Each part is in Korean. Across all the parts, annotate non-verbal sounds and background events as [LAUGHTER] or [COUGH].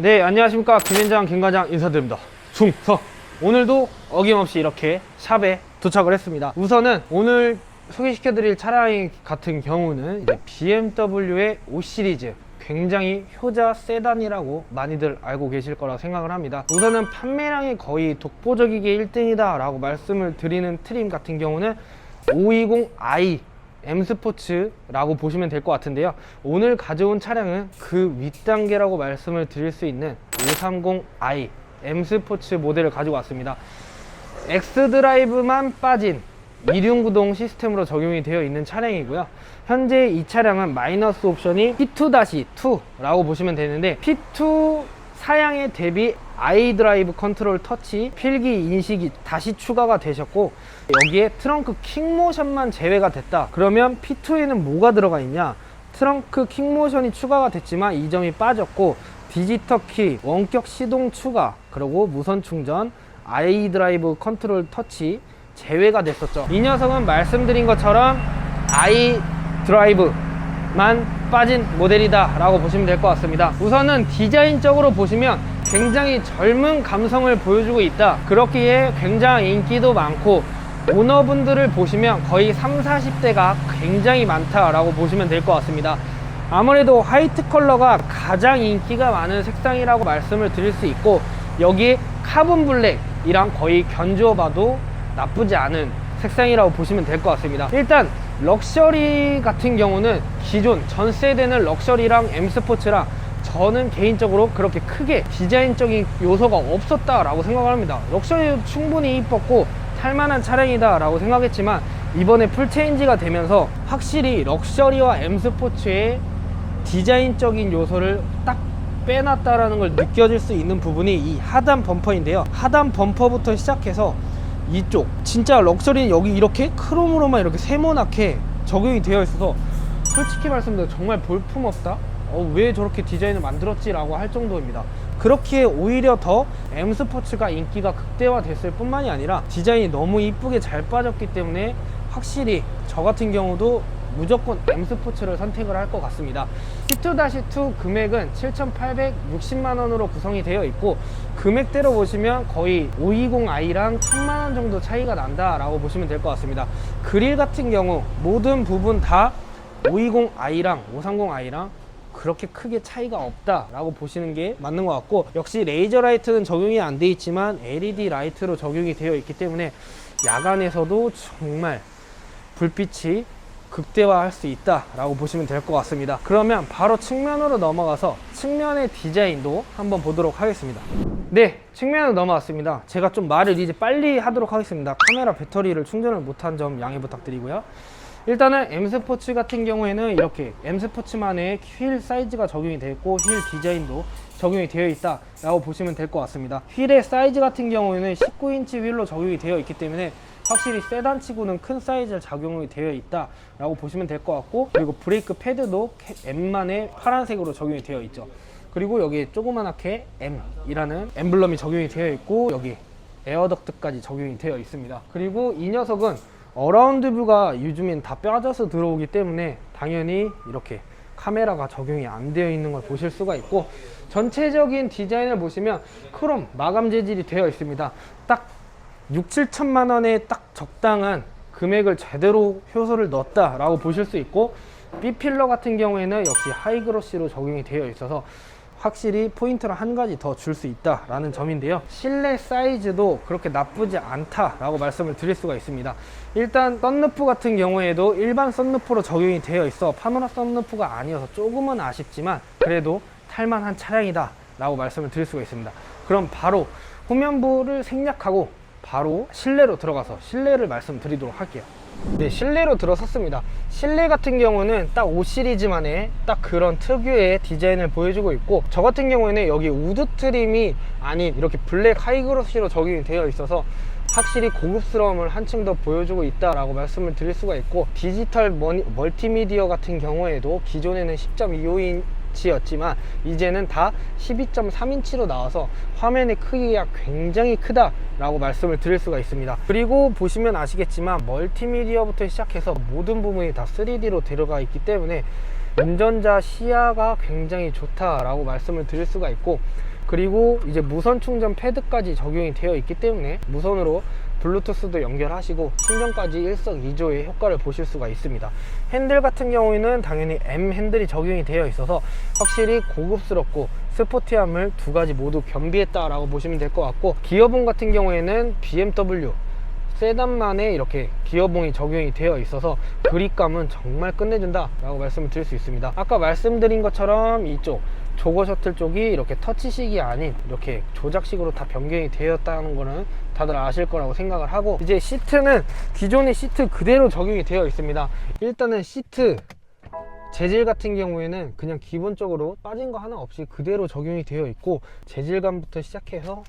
네, 안녕하십니까. 김현장, 김과장 인사드립니다. 중성. 오늘도 어김없이 이렇게 샵에 도착을 했습니다. 우선은 오늘 소개시켜 드릴 차량 같은 경우는 BMW의 5 시리즈. 굉장히 효자 세단이라고 많이들 알고 계실 거라 생각을 합니다. 우선은 판매량이 거의 독보적이게 1등이다 라고 말씀을 드리는 트림 같은 경우는 520i M 스포츠라고 보시면 될 것 같은데요. 오늘 가져온 차량은 그 윗단계라고 말씀을 드릴 수 있는 530i M 스포츠 모델을 가지고 왔습니다. X 드라이브만 빠진 이륜구동 시스템으로 적용이 되어 있는 차량이고요. 현재 이 차량은 마이너스 옵션이 P2-2라고 보시면 되는데 P2 사양에 대비 아이 드라이브 컨트롤 터치 필기 인식이 다시 추가가 되셨고 여기에 트렁크 킥모션만 제외가 됐다. 그러면 P2에는 뭐가 들어가 있냐? 트렁크 킥모션이 추가가 됐지만 이 점이 빠졌고 디지털 키 원격 시동 추가 그리고 무선 충전 아이 드라이브 컨트롤 터치 제외가 됐었죠. 이 녀석은 말씀드린 것처럼 아이 드라이브만 빠진 모델이다 라고 보시면 될 것 같습니다. 우선은 디자인적으로 보시면 굉장히 젊은 감성을 보여주고 있다. 그렇기에 굉장히 인기도 많고 오너분들을 보시면 거의 3, 40대가 굉장히 많다라고 보시면 될 것 같습니다. 아무래도 화이트 컬러가 가장 인기가 많은 색상이라고 말씀을 드릴 수 있고 여기에 카본 블랙이랑 거의 견주어 봐도 나쁘지 않은 색상이라고 보시면 될 것 같습니다. 일단 럭셔리 같은 경우는 기존 전 세대는 럭셔리랑 M 스포츠랑 저는 개인적으로 그렇게 크게 디자인적인 요소가 없었다라고 생각을 합니다. 럭셔리도 충분히 이뻤고 탈만한 차량이다 라고 생각했지만 이번에 풀체인지가 되면서 확실히 럭셔리와 M 스포츠의 디자인적인 요소를 딱 빼놨다라는 걸 느껴질 수 있는 부분이 이 하단 범퍼인데요. 하단 범퍼부터 시작해서 이쪽. 진짜 럭셔리는 여기 이렇게 크롬으로만 이렇게 세모나게 적용이 되어 있어서 솔직히 말씀드려 정말 볼품없다. 어, 왜 저렇게 디자인을 만들었지 라고 할 정도입니다. 그렇기에 오히려 더 M 스포츠가 인기가 극대화됐을 뿐만이 아니라 디자인이 너무 이쁘게 잘 빠졌기 때문에 확실히 저 같은 경우도 무조건 M 스포츠를 선택을 할 것 같습니다. T2-2 금액은 7,860만 원으로 구성이 되어 있고 금액대로 보시면 거의 520i랑 1,000만 원 정도 차이가 난다 라고 보시면 될 것 같습니다. 그릴 같은 경우 모든 부분 다 520i랑 530i랑 그렇게 크게 차이가 없다라고 보시는 게 맞는 것 같고 역시 레이저 라이트는 적용이 안 돼 있지만 LED 라이트로 적용이 되어 있기 때문에 야간에서도 정말 불빛이 극대화할 수 있다라고 보시면 될 것 같습니다. 그러면 바로 측면으로 넘어가서 측면의 디자인도 한번 보도록 하겠습니다. 네, 측면으로 넘어왔습니다. 제가 좀 말을 이제 빨리 하도록 하겠습니다. 카메라 배터리를 충전을 못한 점 양해 부탁드리고요. 일단은 M 스포츠 같은 경우에는 이렇게 M 스포츠만의 휠 사이즈가 적용이 되어 있고 휠 디자인도 적용이 되어 있다 라고 보시면 될 것 같습니다. 휠의 사이즈 같은 경우에는 19인치 휠로 적용이 되어 있기 때문에 확실히 세단치고는 큰 사이즈를 적용이 되어 있다라고 보시면 될 것 같고 그리고 브레이크 패드도 M만의 파란색으로 적용이 되어 있죠. 그리고 여기 조그만하게 M이라는 엠블럼이 적용이 되어 있고 여기 에어덕트까지 적용이 되어 있습니다. 그리고 이 녀석은 어라운드 뷰가 요즘엔 다 빠져서 들어오기 때문에 당연히 이렇게 카메라가 적용이 안 되어 있는 걸 보실 수가 있고 전체적인 디자인을 보시면 크롬 마감 재질이 되어 있습니다. 딱 6, 7천만 원에 딱 적당한 금액을 제대로 효소를 넣었다라고 보실 수 있고 B필러 같은 경우에는 역시 하이그로시로 적용이 되어 있어서 확실히 포인트를 한 가지 더 줄 수 있다라는 점인데요. 실내 사이즈도 그렇게 나쁘지 않다라고 말씀을 드릴 수가 있습니다. 일단 썬루프 같은 경우에도 일반 썬루프로 적용이 되어 있어 파노라 썬루프가 아니어서 조금은 아쉽지만 그래도 탈만한 차량이다 라고 말씀을 드릴 수가 있습니다. 그럼 바로 후면부를 생략하고 바로 실내로 들어가서 실내를 말씀드리도록 할게요. 네, 실내로 들어섰습니다. 실내 같은 경우는 딱 5 시리즈만의 딱 그런 특유의 디자인을 보여주고 있고 저 같은 경우에는 여기 우드 트림이 아닌 이렇게 블랙 하이그로시로 적용이 되어 있어서 확실히 고급스러움을 한층 더 보여주고 있다라고 말씀을 드릴 수가 있고 디지털 멀티미디어 같은 경우에도 기존에는 10.25인 인치였지만 이제는 다 12.3인치로 나와서 화면의 크기가 굉장히 크다라고 말씀을 드릴 수가 있습니다. 그리고 보시면 아시겠지만 멀티미디어부터 시작해서 모든 부분이 다 3D로 들어가 있기 때문에 운전자 시야가 굉장히 좋다라고 말씀을 드릴 수가 있고 그리고 이제 무선 충전 패드까지 적용이 되어 있기 때문에 무선으로 블루투스도 연결하시고 충전까지 일석이조의 효과를 보실 수가 있습니다. 핸들 같은 경우에는 당연히 M 핸들이 적용이 되어 있어서 확실히 고급스럽고 스포티함을 두 가지 모두 겸비했다 라고 보시면 될 것 같고 기어봉 같은 경우에는 BMW 세단만에 이렇게 기어봉이 적용이 되어 있어서 그립감은 정말 끝내준다 라고 말씀을 드릴 수 있습니다 아까 말씀드린 것처럼 이쪽 조거 셔틀 쪽이 이렇게 터치식이 아닌 이렇게 조작식으로 다 변경이 되었다는 거는 다들 아실 거라고 생각을 하고 이제 시트는 기존의 시트 그대로 적용이 되어 있습니다. 일단은 시트 재질 같은 경우에는 그냥 기본적으로 빠진 거 하나 없이 그대로 적용이 되어 있고 재질감부터 시작해서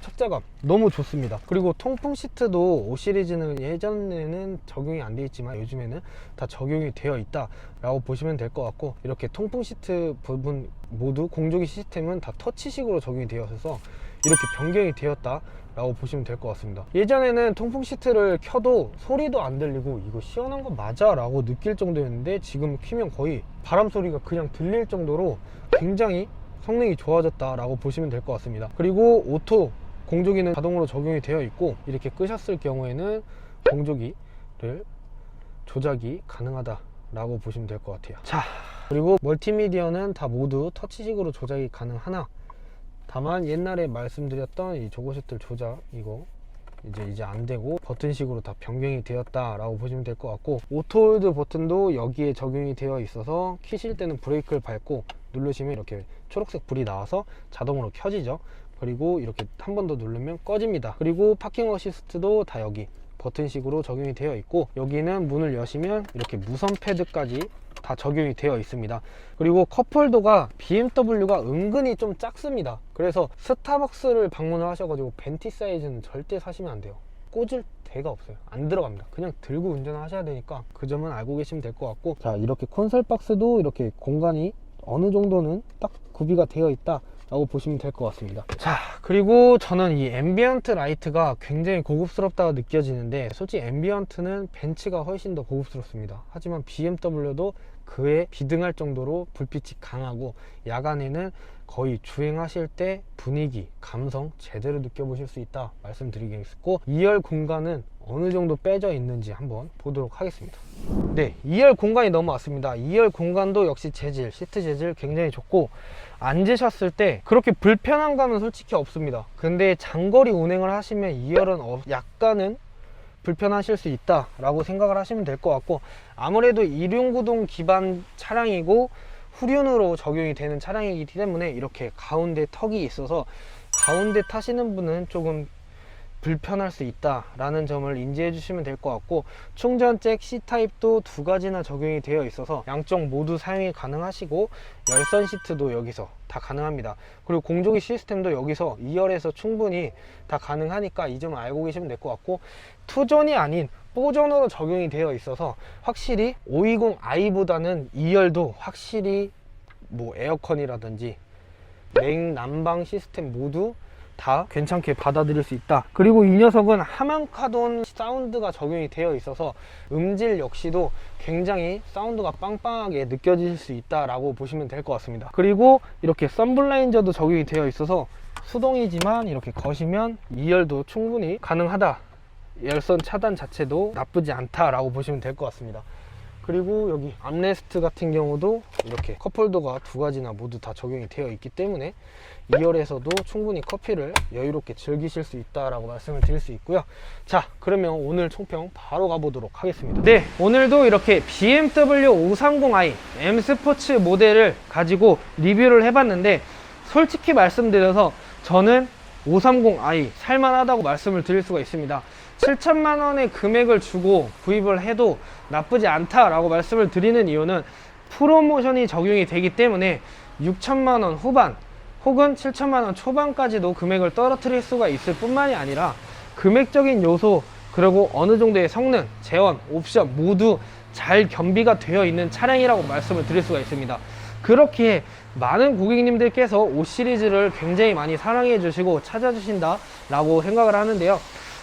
착자감 너무 좋습니다. 그리고 통풍 시트도 5 시리즈는 예전에는 적용이 안 돼 있지만 요즘에는 다 적용이 되어 있다 라고 보시면 될 것 같고 이렇게 통풍 시트 부분 모두 공조기 시스템은 다 터치식으로 적용이 되어 있어서 이렇게 변경이 되었다 라고 보시면 될 것 같습니다. 예전에는 통풍 시트를 켜도 소리도 안 들리고 이거 시원한 거 맞아 라고 느낄 정도였는데 지금 키면 거의 바람 소리가 그냥 들릴 정도로 굉장히 성능이 좋아졌다 라고 보시면 될 것 같습니다. 그리고 오토 공조기는 자동으로 적용이 되어 있고 이렇게 끄셨을 경우에는 공조기를 조작이 가능하다 라고 보시면 될 것 같아요. 자 그리고 멀티미디어는 다 모두 터치식으로 조작이 가능하나? 다만 옛날에 말씀드렸던 이 조거 셔틀 조작 이거 이제 이제 안 되고 버튼식으로 다 변경이 되었다 라고 보시면 될 것 같고 오토홀드 버튼도 여기에 적용이 되어 있어서 키실 때는 브레이크를 밟고 누르시면 이렇게 초록색 불이 나와서 자동으로 켜지죠 그리고 이렇게 한 번 더 누르면 꺼집니다. 그리고 파킹 어시스트도 다 여기 버튼식으로 적용이 되어 있고 여기는 문을 여시면 이렇게 무선 패드까지 다 적용이 되어 있습니다. 그리고 컵홀더가 BMW가 은근히 좀 작습니다. 그래서 스타벅스를 방문을 하셔가지고 벤티 사이즈는 절대 사시면 안 돼요. 꽂을 데가 없어요. 안 들어갑니다. 그냥 들고 운전을 하셔야 되니까 그 점은 알고 계시면 될 것 같고. 자 이렇게 콘솔 박스도 이렇게 공간이 어느 정도는 딱 구비가 되어 있다 라고 보시면 될 것 같습니다. 자 그리고 저는 이 앰비언트 라이트가 굉장히 고급스럽다고 느껴지는데 솔직히 앰비언트는 벤츠가 훨씬 더 고급스럽습니다. 하지만 BMW도 그에 비등할 정도로 불빛이 강하고 야간에는 거의 주행하실 때 분위기, 감성 제대로 느껴보실 수 있다 말씀드리겠고 2열 공간은 어느 정도 빼져 있는지 한번 보도록 하겠습니다. 네 2열 공간이 넘어왔습니다. 2열 공간도 역시 재질, 시트 재질 굉장히 좋고 앉으셨을 때 그렇게 불편한 감은 솔직히 없습니다. 근데 장거리 운행을 하시면 2열은 어- 약간은 불편하실 수 있다 라고 생각을 하시면 될 것 같고 아무래도 이륜구동 기반 차량이고 후륜으로 적용이 되는 차량이기 때문에 이렇게 가운데 턱이 있어서 가운데 타시는 분은 조금 불편할 수 있다라는 점을 인지해 주시면 될 것 같고 충전 잭 C타입도 두 가지나 적용이 되어 있어서 양쪽 모두 사용이 가능하시고 열선 시트도 여기서 다 가능합니다. 그리고 공조기 시스템도 여기서 2열에서 충분히 다 가능하니까 이 점을 알고 계시면 될 것 같고 투존이 아닌 4존으로 적용이 되어 있어서 확실히 520i보다는 2열도 확실히 뭐 에어컨이라든지 냉난방 시스템 모두 다 괜찮게 받아들일 수 있다. 그리고 이 녀석은 하만카돈 사운드가 적용이 되어 있어서 음질 역시도 굉장히 사운드가 빵빵하게 느껴질 수 있다라고 보시면 될 것 같습니다. 그리고 이렇게 썬블라인저도 적용이 되어 있어서 수동이지만 이렇게 거시면 2열도 충분히 가능하다 열선 차단 자체도 나쁘지 않다라고 보시면 될 것 같습니다 그리고 여기 암레스트 같은 경우도 이렇게 컵홀더가 두 가지나 모두 다 적용이 되어 있기 때문에 2열에서도 충분히 커피를 여유롭게 즐기실 수 있다라고 말씀을 드릴 수 있고요. 자, 그러면 오늘 총평 바로 가보도록 하겠습니다. 네, 오늘도 이렇게 BMW 530i M 스포츠 모델을 가지고 리뷰를 해봤는데 솔직히 말씀드려서 저는 530i 살만하다고 말씀을 드릴 수가 있습니다. 7천만 원의 금액을 주고 구입을 해도 나쁘지 않다라고 말씀을 드리는 이유는 프로모션이 적용이 되기 때문에 6천만 원 후반 혹은 7천만 원 초반까지도 금액을 떨어뜨릴 수가 있을 뿐만이 아니라 금액적인 요소 그리고 어느 정도의 성능, 재원, 옵션 모두 잘 겸비가 되어 있는 차량이라고 말씀을 드릴 수가 있습니다. 그렇게 많은 고객님들께서 5 시리즈를 굉장히 많이 사랑해 주시고 찾아주신다 라고 생각을 하는데요.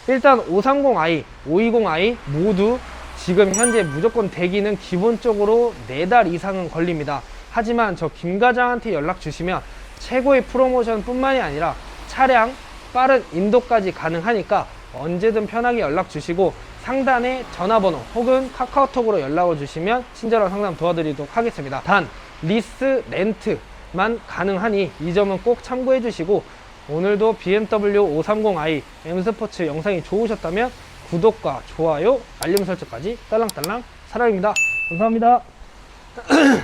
일단 530i, 520i 모두 지금 현재 무조건 대기는 기본적으로 4달 이상은 걸립니다. 하지만 저 김 과장한테 연락 주시면 최고의 프로모션 뿐만이 아니라 차량 빠른 인도까지 가능하니까 언제든 편하게 연락 주시고 상단에 전화번호 혹은 카카오톡으로 연락을 주시면 친절한 상담 도와드리도록 하겠습니다. 단 리스 렌트만 가능하니 이 점은 꼭 참고해 주시고 오늘도 BMW 530i M 스포츠 영상이 좋으셨다면 구독과 좋아요, 알림 설정까지 딸랑딸랑 사랑입니다. 감사합니다. [CLEARS THROAT]